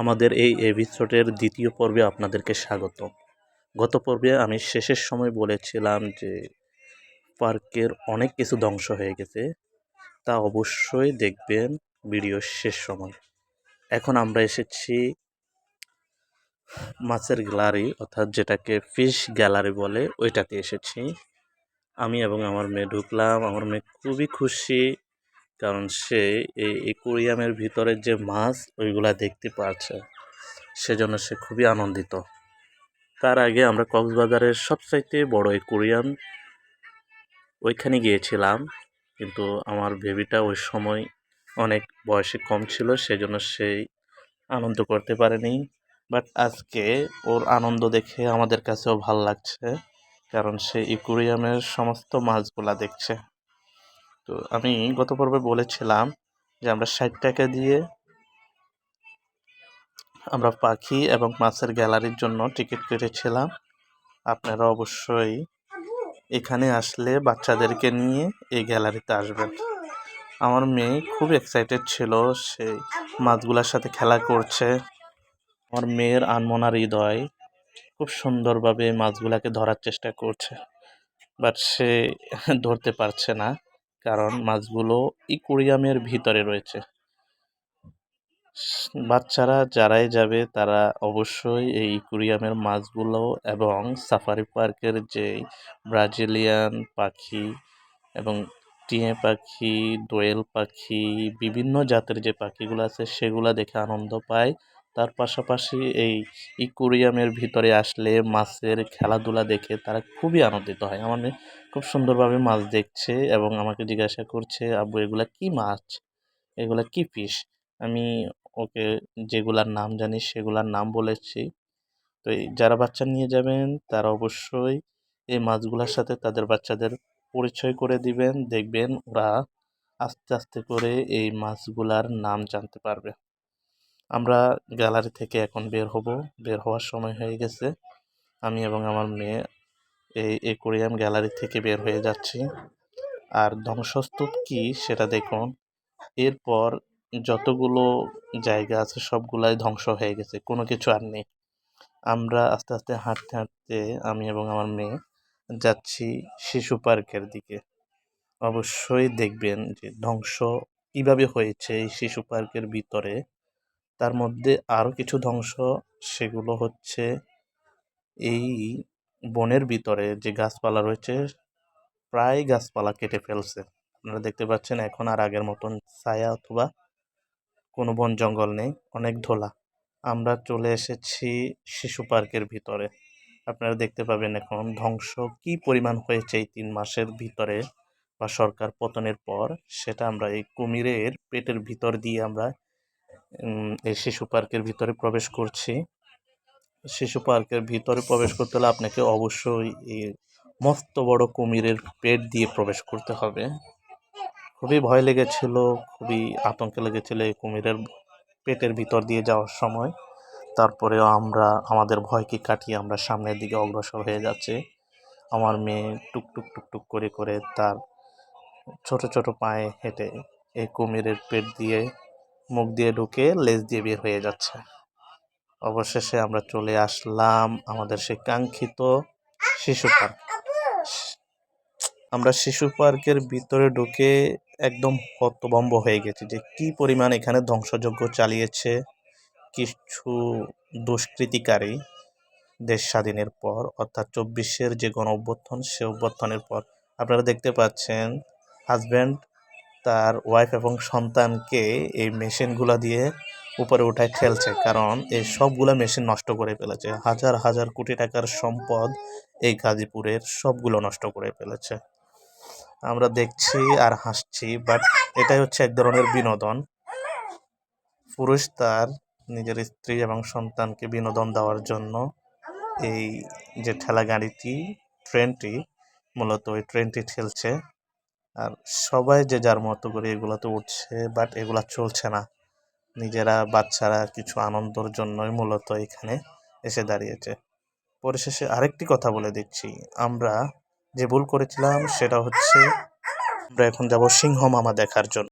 আমাদের এই এপিসোডের দ্বিতীয় পর্বে আপনাদেরকে স্বাগত। গত পর্বে আমি শেষের সময় বলেছিলাম যে পার্কের অনেক কিছু ধ্বংস হয়ে গেছে, তা অবশ্যই দেখবেন ভিডিওর শেষ সময়। এখন আমরা এসেছি মাছের গ্যালারি, অর্থাৎ যেটাকে ফিশ গ্যালারি বলে, ওইটাতে এসেছি। আমি এবং আমার মেয়ে ঢুকলাম, আমার মেয়ে খুবই খুশি। কারণ সে এই একুরিয়ামের ভিতরে যে মাছ, ওইগুলা দেখতে পাচ্ছে সেজন্য সে খুবই আনন্দিত। তার আগে আমরা কক্সবাজারের সবচাইতে বড় একুরিয়াম ওইখানে গিয়েছিলাম, কিন্তু আমার বেবিটা ওই সময় অনেক বয়সে কম ছিল, সেজন্য সে আনন্দ করতে পারেনি। বাট আজকে ওর আনন্দ দেখে আমাদের কাছেও ভালো লাগছে, কারণ সে ইকুরিয়ামের সমস্ত মাছগুলা দেখছে। তো আমি গত পর্বে বলেছিলাম যে আমরা ষাট টাকা দিয়ে আমরা পাখি এবং মাছের গ্যালারির জন্য টিকিট কেটেছিলাম। আপনারা অবশ্যই এখানে আসলে বাচ্চাদেরকে নিয়ে এই গ্যালারিতে আসবেন। আমার মেয়ে খুব এক্সাইটেড ছিল, সে মাছগুলোর সাথে খেলা করছে। আমার মেয়ের আনমনা হৃদয় খুব সুন্দরভাবে মাছগুলাকে ধরার চেষ্টা করছে, বাট সে ধরতে পারছে না। কারণ মাছগুলো ইকুরিয়ামের ভিতরে রয়েছে। বাচ্চারা যারাই যাবে তারা অবশ্যই এই ইকুরিয়ামের মাছগুলো এবং সাফারি পার্কের যে ব্রাজিলিয়ান পাখি এবং টিয়ে পাখি, দোয়েল পাখি, বিভিন্ন জাতের যে পাখিগুলো আছে সেগুলো দেখে আনন্দ পায়। তার পাশাপাশি এই ইকুরিয়ামের ভিতরে আসলে মাছের খেলাধুলা দেখে তারা খুবই আনন্দিত হয়। আমার খুব সুন্দরভাবে মাছ দেখছে এবং আমাকে জিজ্ঞাসা করছে, আব্বু, এগুলা কি মাছ? এগুলা কি ফিশ আমি ওকে যেগুলার নাম জানি সেগুলার নাম বলেছি। তো যারা বাচ্চা নিয়ে যাবেন, তারা অবশ্যই এই মাছগুলোর সাথে তাদের বাচ্চাদের পরিচয় করে দিবেন, দেখবেন ওরা আস্তে আস্তে করে এই মাছগুলার নাম জানতে পারবে। আমরা গ্যালারি থেকে এখন বের হব। বের হওয়ার সময় হয়ে গেছে। আমি এবং আমার মেয়ে এই একুরিয়াম গ্যালারি থেকে বের হয়ে যাচ্ছি। আর ধ্বংসস্তূপ কি সেটা দেখুন। এরপর যতগুলো জায়গা আছে সবগুলাই ধ্বংস হয়ে গেছে, কোনো কিছু আর নেই। আমরা আস্তে আস্তে হাঁটতে হাঁটতে আমি এবং আমার মেয়ে যাচ্ছি শিশু পার্কের দিকে। অবশ্যই দেখবেন যে ধ্বংস কীভাবে হয়েছে এই শিশু পার্কের ভিতরে। তার মধ্যে আরও কিছু ধ্বংস, সেগুলো হচ্ছে এই বনের ভিতরে যে গাছপালা রয়েছে, প্রায় গাছপালা কেটে ফেলছে। আপনারা দেখতে পাচ্ছেন এখন আর আগের মতন ছায়া অথবা কোনো বন জঙ্গল নেই, অনেক ধোলা। আমরা চলে এসেছি শিশু পার্কের ভিতরে। আপনারা দেখতে পাবেন এখন ধ্বংস কি পরিমাণ হয়েছে এই তিন মাসের ভিতরে বা সরকার পতনের পর, সেটা আমরা এই কুমিরের পেটের ভিতর দিয়ে আমরা এই শিশু পার্কের ভিতরে প্রবেশ করছি। শিশু পার্কের ভিতরে প্রবেশ করতে হলে আপনাকে অবশ্যই এই মস্ত বড় কুমিরের পেট দিয়ে প্রবেশ করতে হবে। খুবই ভয় লেগেছিল, খুবই আতঙ্ক লেগেছিল এই কুমিরের পেটের ভিতর দিয়ে যাওয়ার সময়। তারপরেও আমরা, আমাদের ভয়কে কাটিয়ে আমরা সামনের দিকে অগ্রসর হয়ে যাচ্ছে। আমার মেয়ে টুকটুক টুকটুক করে করে তার ছোট ছোট পায়ে হেঁটে এই কুমিরের পেট দিয়ে মুখ দিয়ে ঢুকে লেজ দিয়ে বের হয়ে যাচ্ছে। অবশেষে আমরা চলে আসলাম আমাদের সেই কাঙ্ক্ষিত শিশু পার্ক। আমরা শিশু পার্কের ভিতরে ঢুকে একদম হতভম্ব হয়ে গেছি যে কি পরিমাণ এখানে ধ্বংসযজ্ঞ চালিয়েছে, কিছু দুষ্কৃতিকারী দেশ স্বাধীনের পর, অর্থাৎ চব্বিশের যে গণ অভ্যর্থন সে অভ্যর্থনের পর। আপনারা দেখতে পাচ্ছেন হাজব্যান্ড তার ওয়াইফ এবং সন্তানকে এই মেশিনগুলো দিয়ে উপরে উঠায় ঠেলছে। কারণ এই সবগুলো মেশিন নষ্ট করে ফেলেছে। হাজার হাজার কোটি টাকার সম্পদ এই গাজীপুরের সবগুলো নষ্ট করে ফেলেছে। আমরা দেখছি আর হাসছি বাট এটাই হচ্ছে এক ধরনের বিনোদন। পুরুষ তার নিজের স্ত্রী এবং সন্তানকে বিনোদন দেওয়ার জন্য এই যে ঠেলা গাড়িটি ট্রেনটি মূলত ওই ট্রেনটি ঠেলছে। আর সবাই যে যার মতো করে এগুলোতে উঠছে বাট এগুলা চলছে না। নিজেরা, বাচ্চারা কিছু আনন্দর জন্যই মূলত এখানে এসে দাঁড়িয়েছে। পরিশেষে আরেকটি কথা বলে দিচ্ছি। আমরা যে ভুল করেছিলাম, সেটা হচ্ছে আমরা এখন যাব সিংহ মামা দেখার জন্য।